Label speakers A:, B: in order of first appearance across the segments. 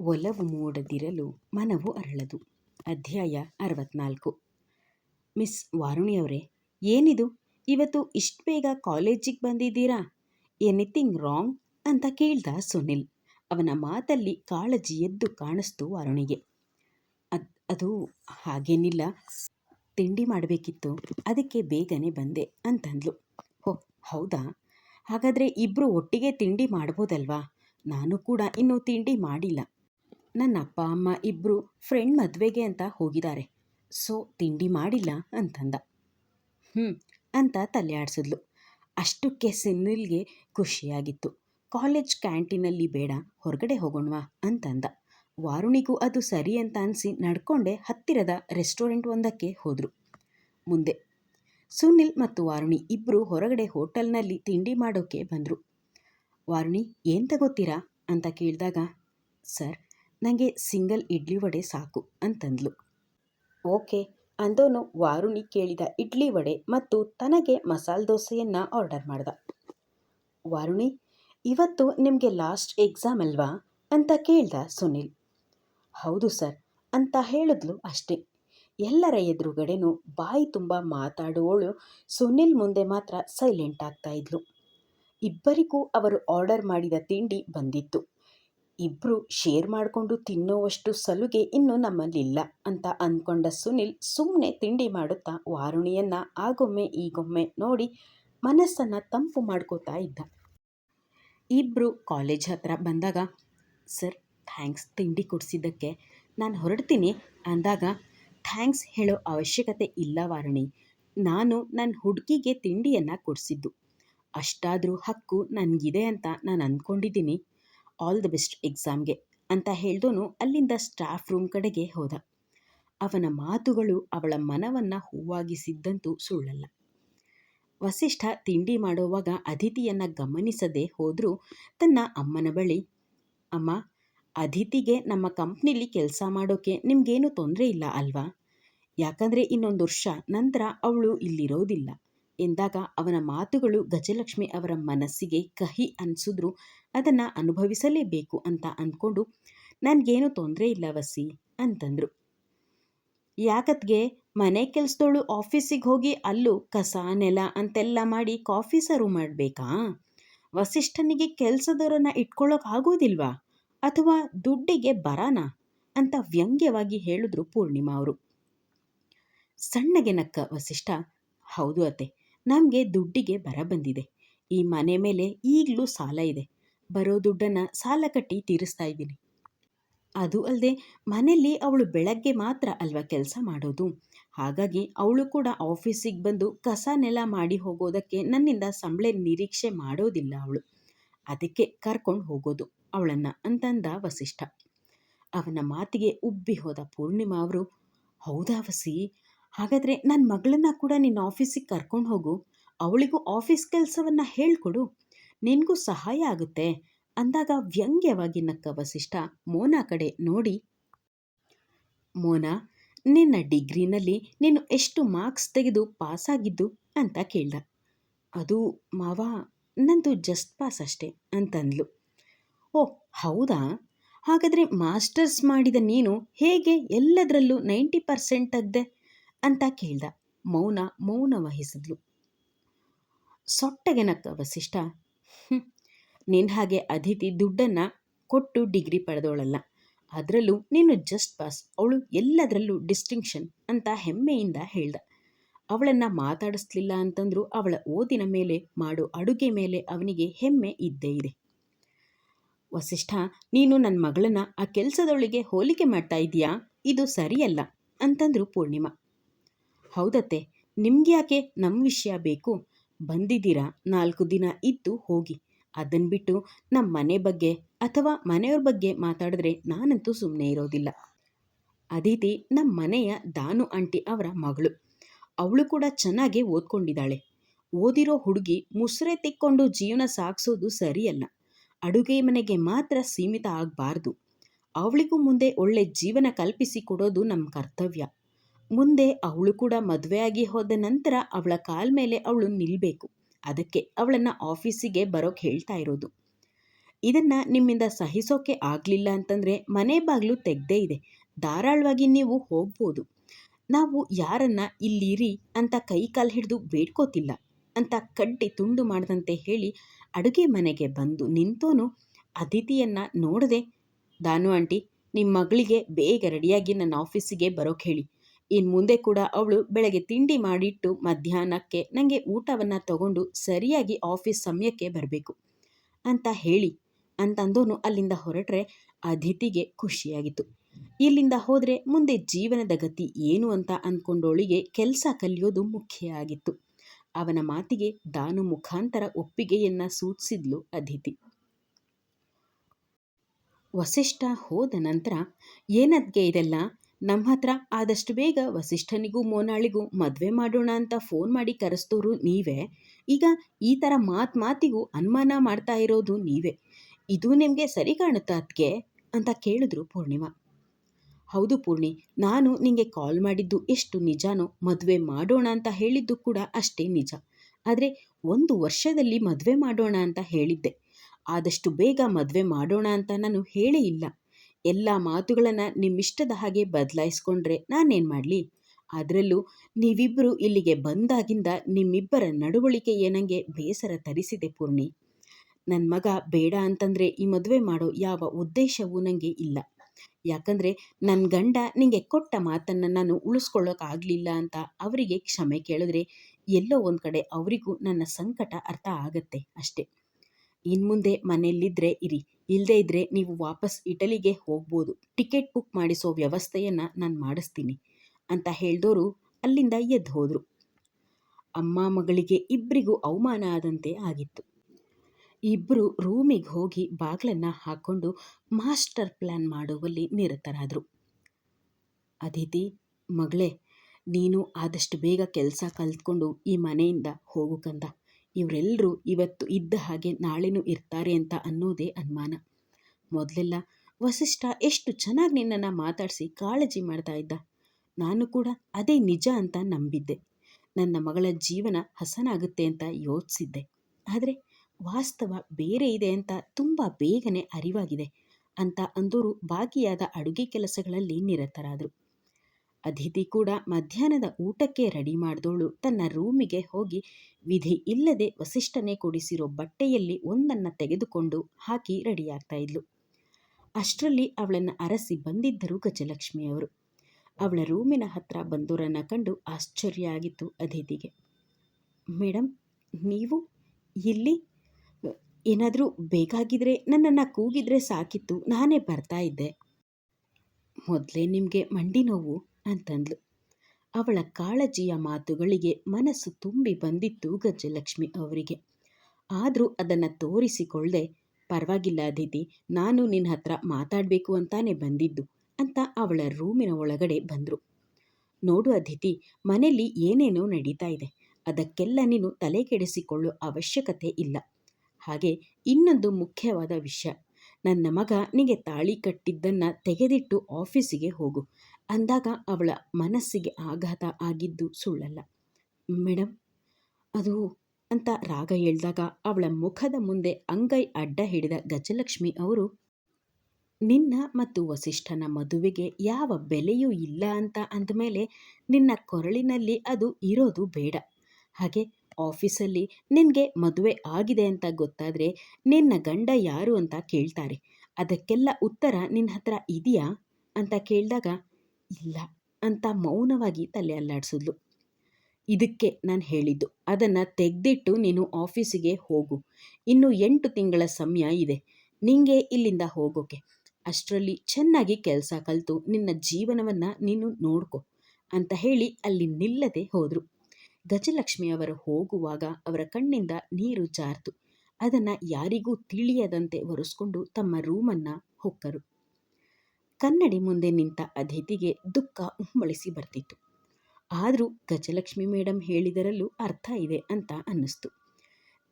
A: ಒಲವು ಮೂಡದಿರಲು ಮನವು ಅರಳದು. ಅಧ್ಯಾಯ ಅರವತ್ನಾಲ್ಕು. ಮಿಸ್ ವಾರುಣಿಯವರೇ, ಏನಿದು? ಇವತ್ತು ಇಷ್ಟು ಬೇಗ ಕಾಲೇಜಿಗೆ ಬಂದಿದ್ದೀರಾ? Anything wrong? ಅಂತ ಕೇಳ್ದ ಸುನಿಲ್. ಅವನ ಮಾತಲ್ಲಿ ಕಾಳಜಿ ಎದ್ದು ಕಾಣಿಸ್ತು ವಾರುಣಿಗೆ. ಅದ್, ಅದು ಹಾಗೇನಿಲ್ಲ. ತಿಂಡಿ ಮಾಡಬೇಕಿತ್ತು. ಅದಕ್ಕೆ ಬೇಗನೆ ಬಂದೆ ಅಂತಂದ್ಲು. ಹೋ ಹೌದಾ? ಹಾಗಾದರೆ ಇಬ್ಬರು ಒಟ್ಟಿಗೆ ತಿಂಡಿ ಮಾಡ್ಬೋದಲ್ವಾ? ನಾನು ಕೂಡ ಇನ್ನೂ ತಿಂಡಿ ಮಾಡಿಲ್ಲ. ನನ್ನ ಅಪ್ಪ, ಅಮ್ಮ ಇಬ್ಬರು ಫ್ರೆಂಡ್ ಮದುವೆಗೆ ಅಂತ ಹೋಗಿದ್ದಾರೆ. ಸೊ ತಿಂಡಿ ಮಾಡಿಲ್ಲ ಅಂತಂದ. ಹ್ಞೂ ಅಂತ ತಲೆ ಆಡಿಸಿದ್ಲು ಅಷ್ಟಕ್ಕೆ ಸಿನ್ನಿಲ್ಗೆ ಖುಷಿಯಾಗಿತ್ತು. ಕಾಲೇಜ್ ಕ್ಯಾಂಟೀನಲ್ಲಿ ಬೇಡ, ಹೊರಗಡೆ ಹೋಗೋಣವಾ ಅಂತಂದ. ವಾರುಣಿಗೂ ಅದು ಸರಿ ಅಂತ ಅನಿಸಿ ನಡ್ಕೊಂಡೆ ಹತ್ತಿರದ ರೆಸ್ಟೋರೆಂಟ್ ಒಂದಕ್ಕೆ ಹೋದರು. ಮುಂದೆ ಸುನಿಲ್ ಮತ್ತು ವಾರುಣಿ ಇಬ್ಬರು ಹೊರಗಡೆ ಹೋಟೆಲ್ನಲ್ಲಿ ತಿಂಡಿ ಮಾಡೋಕ್ಕೆ ಬಂದರು. ವಾರುಣಿ, ಏನು ತಗೋತೀರಾ? ಅಂತ ಕೇಳಿದಾಗ, ಸರ್ ನನಗೆ ಸಿಂಗಲ್ ಇಡ್ಲಿ ವಡೆ ಸಾಕು ಅಂತಂದ್ಲು. ಓಕೆ, ಅಂದೋನು ವಾರುಣಿ ಕೇಳಿದ ಇಡ್ಲಿ ವಡೆ ಮತ್ತು ತನಗೆ ಮಸಾಲೆ ದೋಸೆಯನ್ನು ಆರ್ಡರ್ ಮಾಡ್ದ. ವಾರುಣಿ, ಇವತ್ತು ನಿಮಗೆ ಲಾಸ್ಟ್ ಎಕ್ಸಾಮ್ ಅಲ್ವಾ? ಅಂತ ಕೇಳ್ದ ಸುನಿಲ್. ಹೌದು ಸರ್, ಅಂತ ಹೇಳಿದ್ಲು ಅಷ್ಟೇ. ಎಲ್ಲರ ಎದುರುಗಡೆನೂ ಬಾಯಿ ತುಂಬ ಮಾತಾಡುವವಳು ಸುನಿಲ್ ಮುಂದೆ ಮಾತ್ರ ಸೈಲೆಂಟ್ ಆಗ್ತಾ ಇದ್ಲು. ಇಬ್ಬರಿಗೂ ಅವರು ಆರ್ಡರ್ ಮಾಡಿದ ತಿಂಡಿ ಬಂದಿತ್ತು. ಇಬ್ಬರು ಶೇರ್ ಮಾಡಿಕೊಂಡು ತಿನ್ನುವಷ್ಟು ಸಲುಗೆ ಇನ್ನು ನಮ್ಮಲ್ಲಿಲ್ಲ ಅಂತ ಅಂದ್ಕೊಂಡ ಸುನಿಲ್ ಸುಮ್ಮನೆ ತಿಂಡಿ ಮಾಡುತ್ತಾ ವಾರುಣಿಯನ್ನ ಆಗೊಮ್ಮೆ ಈಗೊಮ್ಮೆ ನೋಡಿ ಮನಸ್ಸನ್ನು ತಂಪು ಮಾಡ್ಕೋತಾ ಇದ್ದ. ಇಬ್ಬರು ಕಾಲೇಜ್ ಹತ್ರ ಬಂದಾಗ, ಸರ್, ಥ್ಯಾಂಕ್ಸ್ ತಿಂಡಿ ಕೊಡಿಸಿದ್ದಕ್ಕೆ. ನಾನು ಹೊರಡ್ತೀನಿ. ಅಂದಾಗ, ಥ್ಯಾಂಕ್ಸ್ ಹೇಳೋ ಅವಶ್ಯಕತೆ ಇಲ್ಲ ವಾರುಣಿ. ನಾನು ನನ್ನ ಹುಡುಗಿಗೆ ತಿಂಡಿಯನ್ನು ಕೊಡಿಸಿದ್ದು. ಅಷ್ಟಾದರೂ ಹಕ್ಕು ನನಗಿದೆ ಅಂತ ನಾನು ಅಂದ್ಕೊಂಡಿದ್ದೀನಿ. ಆಲ್ ದ ಬೆಸ್ಟ್ ಎಕ್ಸಾಮ್ಗೆ ಅಂತ ಹೇಳ್ದೋನು ಅಲ್ಲಿಂದ ಸ್ಟಾಫ್ ರೂಮ್ ಕಡೆಗೆ ಹೋದ. ಅವನ ಮಾತುಗಳು ಅವಳ ಮನವನ್ನು ಹೂವಾಗಿಸಿದ್ದಂತೂ ಸುಳ್ಳಲ್ಲ. ವಸಿಷ್ಠ ತಿಂಡಿ ಮಾಡುವಾಗ ಅದಿತಿಯನ್ನು ಗಮನಿಸದೆ ಹೋದರೂ ತನ್ನ ಅಮ್ಮನ ಬಳಿ, ಅಮ್ಮ ಅದಿತಿಗೆ ನಮ್ಮ ಕಂಪ್ನಿಲಿ ಕೆಲಸ ಮಾಡೋಕ್ಕೆ ನಿಮಗೇನು ತೊಂದರೆ ಇಲ್ಲ ಅಲ್ವಾ? ಯಾಕಂದರೆ ಇನ್ನೊಂದು ವರ್ಷ ನಂತರ ಅವಳು ಇಲ್ಲಿರೋದಿಲ್ಲ. ಎಂದಾಗ ಅವನ ಮಾತುಗಳು ಗಜಲಕ್ಷ್ಮಿ ಅವರ ಮನಸ್ಸಿಗೆ ಕಹಿ ಅನಿಸಿದ್ರು, ಅದನ್ನು ಅನುಭವಿಸಲೇಬೇಕು ಅಂತ ಅಂದ್ಕೊಂಡು, ನನಗೇನು ತೊಂದರೆ ಇಲ್ಲ ವಸಿ ಅಂತಂದರು. ಯಾಕತ್ಗೆ, ಮನೆ ಕೆಲಸದವಳು ಆಫೀಸಿಗೆ ಹೋಗಿ ಅಲ್ಲೂ ಕಸ, ನೆಲ ಅಂತೆಲ್ಲ ಮಾಡಿ ಕಾಫಿ ಸರ್ವ್ ಮಾಡಬೇಕಾ? ವಸಿಷ್ಠನಿಗೆ ಕೆಲಸದವರನ್ನು ಇಟ್ಕೊಳ್ಳೋಕೆ ಆಗೋದಿಲ್ವಾ? ಅಥವಾ ದುಡ್ಡಿಗೆ ಬರಾನ? ಅಂತ ವ್ಯಂಗ್ಯವಾಗಿ ಹೇಳಿದ್ರು ಪೂರ್ಣಿಮಾ ಅವರು. ಸಣ್ಣಗೆ ನಕ್ಕ ವಸಿಷ್ಠ, ಹೌದು ಅತ್ತೆ ನಮಗೆ ದುಡ್ಡಿಗೆ ಬರ ಬಂದಿದೆ. ಈ ಮನೆ ಮೇಲೆ ಈಗಲೂ ಸಾಲ ಇದೆ. ಬರೋ ದುಡ್ಡನ್ನು ಸಾಲ ಕಟ್ಟಿ ತೀರಿಸ್ತಾ ಇದ್ದೀನಿ. ಅದು ಅಲ್ಲದೆ ಮನೆಯಲ್ಲಿ ಅವಳು ಬೆಳಗ್ಗೆ ಮಾತ್ರ ಅಲ್ವಾ ಕೆಲಸ ಮಾಡೋದು? ಹಾಗಾಗಿ ಅವಳು ಕೂಡ ಆಫೀಸಿಗೆ ಬಂದು ಕಸ ನೆಲ ಮಾಡಿ ಹೋಗೋದಕ್ಕೆ ನನ್ನಿಂದ ಸಂಬಳ ನಿರೀಕ್ಷೆ ಮಾಡೋದಿಲ್ಲ ಅವಳು. ಅದಕ್ಕೆ ಕರ್ಕೊಂಡು ಹೋಗೋದು ಅವಳನ್ನು ಅಂತಂದ ವಸಿಷ್ಠ. ಅವನ ಮಾತಿಗೆ ಉಬ್ಬಿ ಹೋದ ಪೂರ್ಣಿಮಾ ಅವರು, ಹೌದಾ ವಸಿ? ಹಾಗಾದರೆ ನನ್ನ ಮಗಳನ್ನ ಕೂಡ ನಿನ್ನ ಆಫೀಸಿಗೆ ಕರ್ಕೊಂಡು ಹೋಗು. ಅವಳಿಗೂ ಆಫೀಸ್ ಕೆಲಸವನ್ನು ಹೇಳ್ಕೊಡು. ನಿನಗೂ ಸಹಾಯ ಆಗುತ್ತೆ. ಅಂದಾಗ ವ್ಯಂಗ್ಯವಾಗಿ ನಕ್ಕ ವಸಿಷ್ಠ ಮೋನಾ ಕಡೆ ನೋಡಿ, ಮೋನಾ, ನಿನ್ನ ಡಿಗ್ರಿನಲ್ಲಿ ನೀನು ಎಷ್ಟು ಮಾರ್ಕ್ಸ್ ತೆಗೆದು ಪಾಸಾಗಿದ್ದು ಅಂತ ಕೇಳ್ದ. ಅದು ಮಾವ, ನಂದು ಜಸ್ಟ್ ಪಾಸ್ ಅಷ್ಟೇ, ಅಂತಂದ್ಲು. ಓ, ಹೌದಾ? ಹಾಗಾದರೆ ಮಾಸ್ಟರ್ಸ್ ಮಾಡಿದ ನೀನು ಹೇಗೆ ಎಲ್ಲದರಲ್ಲೂ ನೈಂಟಿ ಪರ್ಸೆಂಟ್ ತೆಗ್ದೆ ಅಂತ ಕೇಳ್ದ. ಮೌನ ಮೌನ ವಹಿಸಿದ್ಲು ಸೊಟ್ಟಗೆ ನಕ್ಕ ವಸಿಷ್ಠ ನಿನ್ನ ಹಾಗೆ ಅದಿತಿ ದುಡ್ಡನ್ನು ಕೊಟ್ಟು ಡಿಗ್ರಿ ಪಡೆದವಳಲ್ಲ. ಅದರಲ್ಲೂ ನೀನು ಜಸ್ಟ್ ಪಾಸ್. ಅವಳು ಎಲ್ಲದರಲ್ಲೂ ಡಿಸ್ಟಿಂಕ್ಷನ್ ಅಂತ ಹೆಮ್ಮೆಯಿಂದ ಹೇಳ್ದ. ಅವಳನ್ನು ಮಾತಾಡಿಸ್ಲಿಲ್ಲ ಅಂತಂದ್ರೂ ಅವಳ ಓದಿನ ಮೇಲೆ ಮಾಡೋ ಅಡುಗೆ ಮೇಲೆ ಅವನಿಗೆ ಹೆಮ್ಮೆ ಇದ್ದೇ ಇದೆ. ವಸಿಷ್ಠ, ನೀನು ನನ್ನ ಮಗಳನ್ನ ಆ ಕೆಲಸದೊಳಗೆ ಹೋಲಿಕೆ ಮಾಡ್ತಾ ಇದೀಯಾ? ಇದು ಸರಿಯಲ್ಲ ಅಂತಂದ್ರು ಪೂರ್ಣಿಮಾ. ಹೌದತ್ತೆ. ನಿಮ್ಗ್ಯಾಕೆ ನಮ್ಮ ವಿಷಯ ಬೇಕು? ಬಂದಿದ್ದೀರಾ, ನಾಲ್ಕು ದಿನ ಇದ್ದು ಹೋಗಿ. ಅದನ್ನು ಬಿಟ್ಟು ನಮ್ಮ ಮನೆ ಬಗ್ಗೆ ಅಥವಾ ಮನೆಯವ್ರ ಬಗ್ಗೆ ಮಾತಾಡಿದ್ರೆ ನಾನಂತೂ ಸುಮ್ಮನೆ ಇರೋದಿಲ್ಲ. ಅದಿತಿ ನಮ್ಮ ಮನೆಯ ದಾನು ಆಂಟಿ ಅವರ ಮಗಳು. ಅವಳು ಕೂಡ ಚೆನ್ನಾಗೇ ಓದ್ಕೊಂಡಿದ್ದಾಳೆ. ಓದಿರೋ ಹುಡುಗಿ ಮುಸ್ರೆ ತಿಕ್ಕೊಂಡು ಜೀವನ ಸಾಗಿಸೋದು ಸರಿಯಲ್ಲ. ಅಡುಗೆ ಮನೆಗೆ ಮಾತ್ರ ಸೀಮಿತ ಆಗಬಾರ್ದು. ಅವಳಿಗೂ ಮುಂದೆ ಒಳ್ಳೆ ಜೀವನ ಕಲ್ಪಿಸಿ ಕೊಡೋದು ನಮ್ಮ ಕರ್ತವ್ಯ. ಮುಂದೆ ಅವಳು ಕೂಡ ಮದುವೆಯಾಗಿ ಹೋದ ನಂತರ ಅವಳ ಕಾಲ ಮೇಲೆ ಅವಳು ನಿಲ್ಲಬೇಕು ಅದಕ್ಕೆ ಅವಳನ್ನು ಆಫೀಸಿಗೆ ಬರೋಕೆ ಹೇಳ್ತಾ ಇರೋದು. ಇದನ್ನು ನಿಮ್ಮಿಂದ ಸಹಿಸೋಕೆ ಆಗಲಿಲ್ಲ ಅಂತಂದರೆ ಮನೆ ಬಾಗಿಲು ತೆಗ್ದೇ ಇದೆ. ಧಾರಾಳವಾಗಿ ನೀವು ಹೋಗ್ಬೋದು. ನಾವು ಯಾರನ್ನ ಇಲ್ಲಿರಿ ಅಂತ ಕೈ ಕಾಲು ಹಿಡಿದು ಬೇಡ್ಕೋತಿಲ್ಲ ಅಂತ ಕಡ್ಡಿ ತುಂಡು ಮಾಡದಂತೆ ಹೇಳಿ ಅಡುಗೆ ಮನೆಗೆ ಬಂದು ನಿಂತೋನು ಅತಿಥಿಯನ್ನು ನೋಡದೆ, ದಾನು ಆಂಟಿ ನಿಮ್ಮ ಮಗಳಿಗೆ ಬೇಗ ರೆಡಿಯಾಗಿ ನನ್ನ ಆಫೀಸಿಗೆ ಬರೋಕೆ ಹೇಳಿ. ಇನ್ನು ಮುಂದೆ ಕೂಡ ಅವಳು ಬೆಳಗ್ಗೆ ತಿಂಡಿ ಮಾಡಿಟ್ಟು ಮಧ್ಯಾಹ್ನಕ್ಕೆ ನನಗೆ ಊಟವನ್ನು ತಗೊಂಡು ಸರಿಯಾಗಿ ಆಫೀಸ್ ಸಮಯಕ್ಕೆ ಬರಬೇಕು ಅಂತ ಹೇಳಿ ಅಂತಂದೋನು ಅಲ್ಲಿಂದ ಹೊರಟ್ರೆ ಅದಿತಿಗೆ ಖುಷಿಯಾಗಿತ್ತು. ಇಲ್ಲಿಂದ ಹೋದರೆ ಮುಂದೆ ಜೀವನದ ಗತಿ ಏನು ಅಂತ ಅಂದ್ಕೊಂಡೋಳಿಗೆ ಕೆಲಸ ಕಲಿಯೋದು ಮುಖ್ಯ ಆಗಿತ್ತು. ಅವನ ಮಾತಿಗೆ ದಾನು ಮುಖಾಂತರ ಒಪ್ಪಿಗೆಯನ್ನ ಸೂಚಿಸಿದ್ಲು ಅದಿತಿ. ವಸಿಷ್ಠ ಹೋದ ನಂತರ ಏನದ್ಗೆ ಇದೆಲ್ಲ? ನಮ್ಮ ಹತ್ರ ಆದಷ್ಟು ಬೇಗ ವಸಿಷ್ಠನಿಗೂ ಮೋನಾಳಿಗೂ ಮದುವೆ ಮಾಡೋಣ ಅಂತ ಫೋನ್ ಮಾಡಿ ಕರೆಸ್ತೋರು ನೀವೇ. ಈಗ ಈ ಥರ ಮಾತು ಮಾತಿಗೂ ಅನುಮಾನ ಮಾಡ್ತಾ ಇರೋದು ನೀವೇ. ಇದು ನಿಮಗೆ ಸರಿ ಕಾಣುತ್ತಾ ಅದಕ್ಕೆ ಅಂತ ಕೇಳಿದ್ರು ಪೂರ್ಣಿಮಾ. ಹೌದು ಪೂರ್ಣಿ, ನಾನು ನಿಮಗೆ ಕಾಲ್ ಮಾಡಿದ್ದು ಎಷ್ಟು ನಿಜಾನೋ ಮದುವೆ ಮಾಡೋಣ ಅಂತ ಹೇಳಿದ್ದು ಕೂಡ ಅಷ್ಟೇ ನಿಜ. ಆದರೆ ಒಂದು ವರ್ಷದಲ್ಲಿ ಮದುವೆ ಮಾಡೋಣ ಅಂತ ಹೇಳಿದ್ದೆ. ಆದಷ್ಟು ಬೇಗ ಮದುವೆ ಮಾಡೋಣ ಅಂತ ನಾನು ಹೇಳೇ ಇಲ್ಲ. ಎಲ್ಲ ಮಾತುಗಳನ್ನು ನಿಮ್ಮಿಷ್ಟದ ಹಾಗೆ ಬದಲಾಯಿಸ್ಕೊಂಡ್ರೆ ನಾನೇನು ಮಾಡಲಿ? ಅದರಲ್ಲೂ ನೀವಿಬ್ಬರು ಇಲ್ಲಿಗೆ ಬಂದಾಗಿಂದ ನಿಮ್ಮಿಬ್ಬರ ನಡವಳಿಕೆ ಏನಂಗೆ ಬೇಸರ ತರಿಸಿದೆ ಪೂರ್ಣಿ. ನನ್ನ ಮಗ ಬೇಡ ಅಂತಂದರೆ ಈ ಮದುವೆ ಮಾಡೋ ಯಾವ ಉದ್ದೇಶವೂ ನನಗೆ ಇಲ್ಲ. ಯಾಕಂದರೆ ನನ್ನ ಗಂಡ ನಿಮಗೆ ಕೊಟ್ಟ ಮಾತನ್ನು ನಾನು ಉಳಿಸ್ಕೊಳ್ಳೋಕ್ಕಾಗಲಿಲ್ಲ ಅಂತ ಅವರಿಗೆ ಕ್ಷಮೆ ಕೇಳಿದ್ರೆ ಎಲ್ಲೋ ಒಂದು ಕಡೆ ಅವರಿಗೂ ನನ್ನ ಸಂಕಟ ಅರ್ಥ ಆಗತ್ತೆ ಅಷ್ಟೇ. ಇನ್ಮುಂದೆ ಮನೆಯಲ್ಲಿದ್ದರೆ ಇರಿ. ಇಲ್ಲದೇ ಇದ್ದರೆ ನೀವು ವಾಪಸ್ ಇಟಲಿಗೆ ಹೋಗ್ಬೋದು. ಟಿಕೆಟ್ ಬುಕ್ ಮಾಡಿಸೋ ವ್ಯವಸ್ಥೆಯನ್ನು ನಾನು ಮಾಡಿಸ್ತೀನಿ ಅಂತ ಹೇಳಿದವರು ಅಲ್ಲಿಂದ ಎದ್ದು ಹೋದರು. ಅಮ್ಮ ಮಗಳಿಗೆ ಇಬ್ಬರಿಗೂ ಅವಮಾನ ಆದಂತೆ ಆಗಿತ್ತು. ಇಬ್ಬರು ರೂಮಿಗೆ ಹೋಗಿ ಬಾಗಿಲನ್ನು ಹಾಕ್ಕೊಂಡು ಮಾಸ್ಟರ್ ಪ್ಲ್ಯಾನ್ ಮಾಡುವಲ್ಲಿ ನಿರತರಾದರು. ಅದಿತಿ, ಮಗಳೇ, ನೀನು ಆದಷ್ಟು ಬೇಗ ಕೆಲಸ ಕಲ್ತ್ಕೊಂಡು ಈ ಮನೆಯಿಂದ ಹೋಗು ಕಂದ. ಇವರೆಲ್ಲರೂ ಇವತ್ತು ಇದ್ದ ಹಾಗೆ ನಾಳೆನೂ ಇರ್ತಾರೆ ಅಂತ ಅನ್ನೋದೇ ಅನುಮಾನ. ಮೊದಲೆಲ್ಲ, ವಸಿಷ್ಠ, ಎಷ್ಟು ಚೆನ್ನಾಗಿ ನಿನ್ನನ್ನು ಮಾತಾಡಿಸಿ ಕಾಳಜಿ ಮಾಡ್ತಾ ಇದ್ದ. ನಾನು ಕೂಡ ಅದೇ ನಿಜ ಅಂತ ನಂಬಿದ್ದೆ. ನನ್ನ ಮಗಳ ಜೀವನ ಹಸನಾಗುತ್ತೆ ಅಂತ ಯೋಚಿಸಿದ್ದೆ. ಆದರೆ ವಾಸ್ತವ ಬೇರೆ ಇದೆ ಅಂತ ತುಂಬ ಬೇಗನೆ ಅರಿವಾಗಿದೆ ಅಂತ ಅಂದೋರು ಬಾಕಿಯಾದ ಅಡುಗೆ ಕೆಲಸಗಳಲ್ಲಿ ನಿರತರಾದರು. ಅದಿತಿ ಕೂಡ ಮಧ್ಯಾಹ್ನದ ಊಟಕ್ಕೆ ರೆಡಿ ಮಾಡಿದವಳು ತನ್ನ ರೂಮಿಗೆ ಹೋಗಿ ವಿಧಿ ಇಲ್ಲದೆ ವಸಿಷ್ಠನೇ ಕೊಡಿಸಿರೋ ಬಟ್ಟೆಯಲ್ಲಿ ಒಂದನ್ನು ತೆಗೆದುಕೊಂಡು ಹಾಕಿ ರೆಡಿಯಾಗ್ತಾ ಇದ್ಲು. ಅಷ್ಟರಲ್ಲಿ ಅವಳನ್ನು ಅರಸಿ ಬಂದಿದ್ದರು ಗಜಲಕ್ಷ್ಮಿಯವರು ಅವಳ ರೂಮಿನ ಹತ್ರ ಬಂದವರನ್ನು ಕಂಡು ಆಶ್ಚರ್ಯ ಆಗಿತ್ತು ಅದಿತಿಗೆ ಮೇಡಮ್ ನೀವು ಇಲ್ಲಿ? ಏನಾದರೂ ಬೇಕಾಗಿದ್ರೆ ನನ್ನನ್ನು ಕೂಗಿದ್ರೆ ಸಾಕಿತ್ತು. ನಾನೇ ಬರ್ತಾ ಇದ್ದೆ. ಮೊದಲೇ ನಿಮಗೆ ಮಂಡಿ ನೋವು ಅಂತಂದ್ಲು. ಅವಳ ಕಾಳಜಿಯ ಮಾತುಗಳಿಗೆ ಮನಸ್ಸು ತುಂಬಿ ಬಂದಿತ್ತು ಗಜಲಕ್ಷ್ಮಿ ಅವರಿಗೆ. ಆದರೂ ಅದನ್ನು ತೋರಿಸಿಕೊಳ್ಳದೆ, ಪರವಾಗಿಲ್ಲ ದೀದಿ ನಾನು ನಿನ್ನ ಹತ್ರ ಮಾತಾಡಬೇಕು ಅಂತಾನೆ ಬಂದಿದ್ದು ಅಂತ ಅವಳ ರೂಮಿನ ಒಳಗಡೆ ಬಂದರು. ನೋಡು ಅದಿತಿ ಮನೆಯಲ್ಲಿ ಏನೇನೋ ನಡೀತಾ ಇದೆ. ಅದಕ್ಕೆಲ್ಲ ನೀನು ತಲೆ ಕೆಡಿಸಿಕೊಳ್ಳುವ ಅವಶ್ಯಕತೆ ಇಲ್ಲ. ಹಾಗೆ ಇನ್ನೊಂದು ಮುಖ್ಯವಾದ ವಿಷಯ. ನನ್ನ ಮಗ ನಿಗೆ ತಾಳಿ ಕಟ್ಟಿದ್ದನ್ನು ತೆಗೆದಿಟ್ಟು ಆಫೀಸಿಗೆ ಹೋಗು. ಅಂದಾಗ ಅವಳ ಮನಸ್ಸಿಗೆ ಆಘಾತ ಆಗಿದ್ದು ಸುಳ್ಳಲ್ಲ. ಮೇಡಮ್ ಅದು ಅಂತ ರಾಗ ಹೇಳಿದಾಗ ಅವಳ ಮುಖದ ಮುಂದೆ ಅಂಗೈ ಅಡ್ಡ ಹಿಡಿದ ಗಜಲಕ್ಷ್ಮಿ ಅವರು, ನಿನ್ನ ಮತ್ತು ವಸಿಷ್ಠನ ಮದುವೆಗೆ ಯಾವ ಬೆಲೆಯೂ ಇಲ್ಲ ಅಂತ ಅಂದಮೇಲೆ ನಿನ್ನ ಕೊರಳಿನಲ್ಲಿ ಅದು ಇರೋದು ಬೇಡ. ಹಾಗೆ ಆಫೀಸಲ್ಲಿ ನಿನಗೆ ಮದುವೆ ಆಗಿದೆ ಅಂತ ಗೊತ್ತಾದರೆ ನಿನ್ನ ಗಂಡ ಯಾರು ಅಂತ ಕೇಳ್ತಾರೆ. ಅದಕ್ಕೆಲ್ಲ ಉತ್ತರ ನಿನ್ನ ಹತ್ರ ಇದೆಯಾ? ಅಂತ ಕೇಳಿದಾಗ ಇಲ್ಲ, ಅಂತ ಮೌನವಾಗಿ ತಲೆ ಅಲ್ಲಾಡಿಸಿದ್ಲು. ಇದಕ್ಕೆ ನಾನು ಹೇಳಿದ್ದು, ಅದನ್ನು ತೆಗೆದಿಟ್ಟು ನೀನು ಆಫೀಸಿಗೆ ಹೋಗು. ಇನ್ನು ಎಂಟು ತಿಂಗಳ ಸಮಯ ಇದೆ, ನಿಂಗೆ ಇಲ್ಲಿಂದ ಹೋಗೋಕೆ. ಅಷ್ಟರಲ್ಲಿ ಚೆನ್ನಾಗಿ ಕೆಲಸ ಕಲಿತು, ನಿನ್ನ ಜೀವನವನ್ನು ನೀನು ನೋಡ್ಕೊ, ಅಂತ ಹೇಳಿ ಅಲ್ಲಿ ನಿಲ್ಲದೆ ಹೋದರು. ಗಜಲಕ್ಷ್ಮಿಯವರು ಹೋಗುವಾಗ ಅವರ ಕಣ್ಣಿಂದ ನೀರು ಜಾರ್ತು. ಅದನ್ನು ಯಾರಿಗೂ ತಿಳಿಯದಂತೆ ಒರೆಸ್ಕೊಂಡು ತಮ್ಮ ರೂಮನ್ನು ಹೊಕ್ಕರು. ಕನ್ನಡಿ ಮುಂದೆ ನಿಂತ ಅತಿಥಿಗೆ ದುಃಖ ಉಮ್ಮಳಿಸಿ ಬರ್ತಿತ್ತು. ಆದರೂ ಗಜಲಕ್ಷ್ಮಿ ಮೇಡಮ್ ಹೇಳಿದರಲ್ಲೂ ಅರ್ಥ ಇದೆ ಅಂತ ಅನ್ನಿಸ್ತು.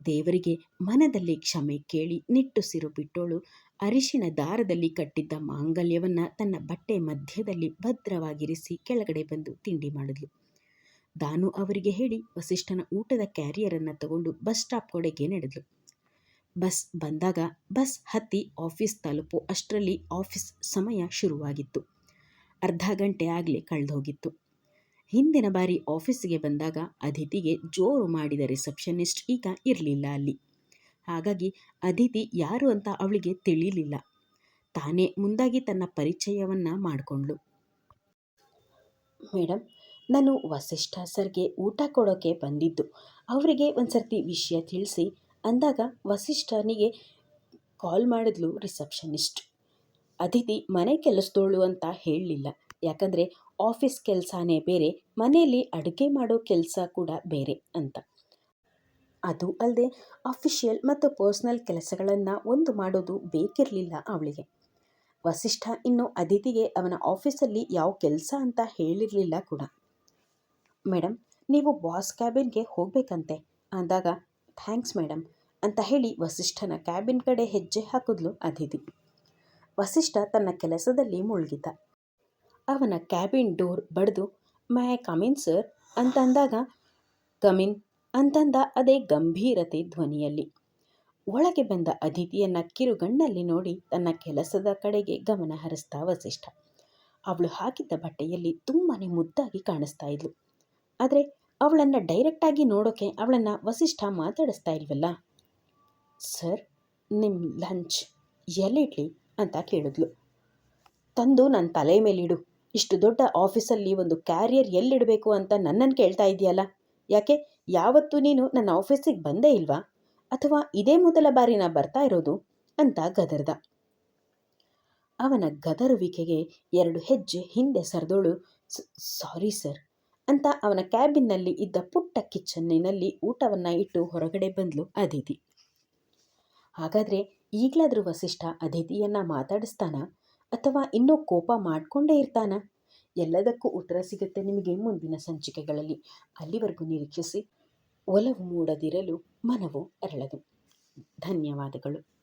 A: ದೇವರಿಗೆ ಮನದಲ್ಲಿ ಕ್ಷಮೆ ಕೇಳಿ ನಿಟ್ಟುಸಿರು ಬಿಟ್ಟೋಳು. ಅರಿಶಿನ ದಾರದಲ್ಲಿ ಕಟ್ಟಿದ್ದ ಮಾಂಗಲ್ಯವನ್ನು ತನ್ನ ಬಟ್ಟೆ ಮಧ್ಯದಲ್ಲಿ ಭದ್ರವಾಗಿರಿಸಿ ಕೆಳಗಡೆ ಬಂದು ತಿಂಡಿ ಮಾಡಿದ್ಲು. ದಾನು ಅವರಿಗೆ ಹೇಳಿ, ವಸಿಷ್ಠನ ಊಟದ ಕ್ಯಾರಿಯರನ್ನು ತಗೊಂಡು ಬಸ್ ಸ್ಟಾಪ್ ಕಡೆಗೆ ನಡೆದ್ಲು. ಬಸ್ ಬಂದಾಗ ಬಸ್ ಹತ್ತಿ ಆಫೀಸ್ ತಲುಪು ಅಷ್ಟರಲ್ಲಿ ಆಫೀಸ್ ಸಮಯ ಶುರುವಾಗಿತ್ತು. ಅರ್ಧ ಗಂಟೆ ಆಗಲೇ ಕಳೆದೋಗಿತ್ತು. ಹಿಂದಿನ ಬಾರಿ ಆಫೀಸ್ಗೆ ಬಂದಾಗ ಅದಿತಿಗೆ ಜೋರು ಮಾಡಿದ ರಿಸೆಪ್ಷನಿಸ್ಟ್ ಈಗ ಇರಲಿಲ್ಲ ಅಲ್ಲಿ. ಹಾಗಾಗಿ ಅದಿತಿ ಯಾರು ಅಂತ ಅವಳಿಗೆ ತಿಳಿಲಿಲ್ಲ. ತಾನೇ ಮುಂದಾಗಿ ತನ್ನ ಪರಿಚಯವನ್ನು ಮಾಡಿಕೊಂಡ್ಳು. ಮೇಡಮ್ ನಾನು ವಸಿಷ್ಠ ಸರ್ಗೆ ಊಟ ಕೊಡೋಕ್ಕೆ ಬಂದಿದ್ದು. ಅವರಿಗೆ ಒಂದು ಸರ್ತಿ ವಿಷಯ ತಿಳಿಸಿ ಅಂದಾಗ ವಸಿಷ್ಠನಿಗೆ ಕಾಲ್ ಮಾಡಿದ್ಲು ರಿಸೆಪ್ಷನಿಸ್ಟ್. ಅದಿತಿ ಮನೆ ಕೆಲಸದೋಳು ಅಂತ ಹೇಳಲಿಲ್ಲ. ಯಾಕಂದರೆ ಆಫೀಸ್ ಕೆಲಸನೇ ಬೇರೆ, ಮನೆಯಲ್ಲಿ ಅಡುಗೆ ಮಾಡೋ ಕೆಲಸ ಕೂಡ ಬೇರೆ ಅಂತ. ಅದು ಅಲ್ಲದೆ ಅಫಿಷಿಯಲ್ ಮತ್ತು ಪರ್ಸ್ನಲ್ ಕೆಲಸಗಳನ್ನು ಒಂದು ಮಾಡೋದು ಬೇಕಿರಲಿಲ್ಲ ಅವಳಿಗೆ. ವಸಿಷ್ಠ ಇನ್ನು ಅದಿತಿಗೆ ಅವನ ಆಫೀಸಲ್ಲಿ ಯಾವ ಕೆಲಸ ಅಂತ ಹೇಳಿರಲಿಲ್ಲ ಕೂಡ. ಮೇಡಮ್ ನೀವು ಬಾಸ್ ಕ್ಯಾಬಿನ್ಗೆ ಹೋಗಬೇಕಂತೆ. ಅಂದಾಗ, ಥ್ಯಾಂಕ್ಸ್ ಮೇಡಮ್ ಅಂತ ಹೇಳಿ ವಸಿಷ್ಠನ ಕ್ಯಾಬಿನ್ ಕಡೆ ಹೆಜ್ಜೆ ಹಾಕಿದ್ಲು ಅಧಿತಿ ವಸಿಷ್ಠ ತನ್ನ ಕೆಲಸದಲ್ಲಿ ಮುಳುಗಿದ. ಅವನ ಕ್ಯಾಬಿನ್ ಡೋರ್ ಬಡಿದು ಮೈ ಕಮಿನ್ ಸರ್ ಅಂತಂದಾಗ ಕಮಿನ್ ಅಂತಂದ ಅದೇ ಗಂಭೀರತೆ ಧ್ವನಿಯಲ್ಲಿ. ಒಳಗೆ ಬಂದ ಅಧಿತಿಯನ್ನ ಕಿರುಗಣ್ಣಲ್ಲಿ ನೋಡಿ ತನ್ನ ಕೆಲಸದ ಕಡೆಗೆ ಗಮನ ಹರಿಸ್ತಾ ವಸಿಷ್ಠ. ಅವಳು ಹಾಕಿದ್ದ ಬಟ್ಟೆಯಲ್ಲಿ ತುಂಬಾ ಮುದ್ದಾಗಿ ಕಾಣಿಸ್ತಾ ಇದ್ಲು. ಆದರೆ, ಅವಳನ್ನು ಡೈರೆಕ್ಟಾಗಿ ನೋಡೋಕೆ ಅವಳನ್ನು ವಸಿಷ್ಠ ಮಾತಾಡಿಸ್ತಾ ಇಲ್ವಲ್ಲ? ಸರ್ ನಿಮ್ಮ ಲಂಚ್ ಎಲ್ಲಿಡ್ಲಿ ಅಂತ ಕೇಳಿದ್ಲು. ತಂದು ನನ್ನ ತಲೆ ಮೇಲಿಡು ಇಷ್ಟು ದೊಡ್ಡ ಆಫೀಸಲ್ಲಿ ಒಂದು ಕ್ಯಾರಿಯರ್ ಎಲ್ಲಿಡಬೇಕು ಅಂತ ನನ್ನನ್ನು ಕೇಳ್ತಾ ಇದೆಯಲ್ಲ ಯಾಕೆ, ಯಾವತ್ತೂ ನೀನು ನನ್ನ ಆಫೀಸಿಗೆ ಬಂದೇ ಇಲ್ವಾ? ಅಥವಾ ಇದೇ ಮೊದಲ ಬಾರಿ ನಾ ಬರ್ತಾ ಇರೋದು? ಅಂತ ಗದರ್ದ. ಅವನ ಗದರುವಿಕೆಗೆ ಎರಡು ಹೆಜ್ಜೆ ಹಿಂದೆ ಸರಿದೋಳು. ಸಾರಿ ಸರ್, ಅಂತ ಅವನ ಕ್ಯಾಬಿನ್ನಲ್ಲಿ ಇದ್ದ ಪುಟ್ಟ ಕಿಚನ್ನಿನಲ್ಲಿ ಊಟವನ್ನು ಇಟ್ಟು ಹೊರಗಡೆ ಬಂದ್ಲು ಅದಿತಿ. ಹಾಗಾದರೆ ಈಗಲಾದರೂ ವಸಿಷ್ಠ ಅದಿತಿಯನ್ನು ಮಾತಾಡಿಸ್ತಾನ? ಅಥವಾ ಇನ್ನೂ ಕೋಪ ಮಾಡಿಕೊಂಡೇ ಇರ್ತಾನ? ಎಲ್ಲದಕ್ಕೂ ಉತ್ತರ ಸಿಗುತ್ತೆ ನಿಮಗೆ ಮುಂದಿನ ಸಂಚಿಕೆಗಳಲ್ಲಿ. ಅಲ್ಲಿವರೆಗೂ ನಿರೀಕ್ಷಿಸಿ ಒಲವು ಮೂಡದಿರಲು ಮನವು ಅರಳದು. ಧನ್ಯವಾದಗಳು.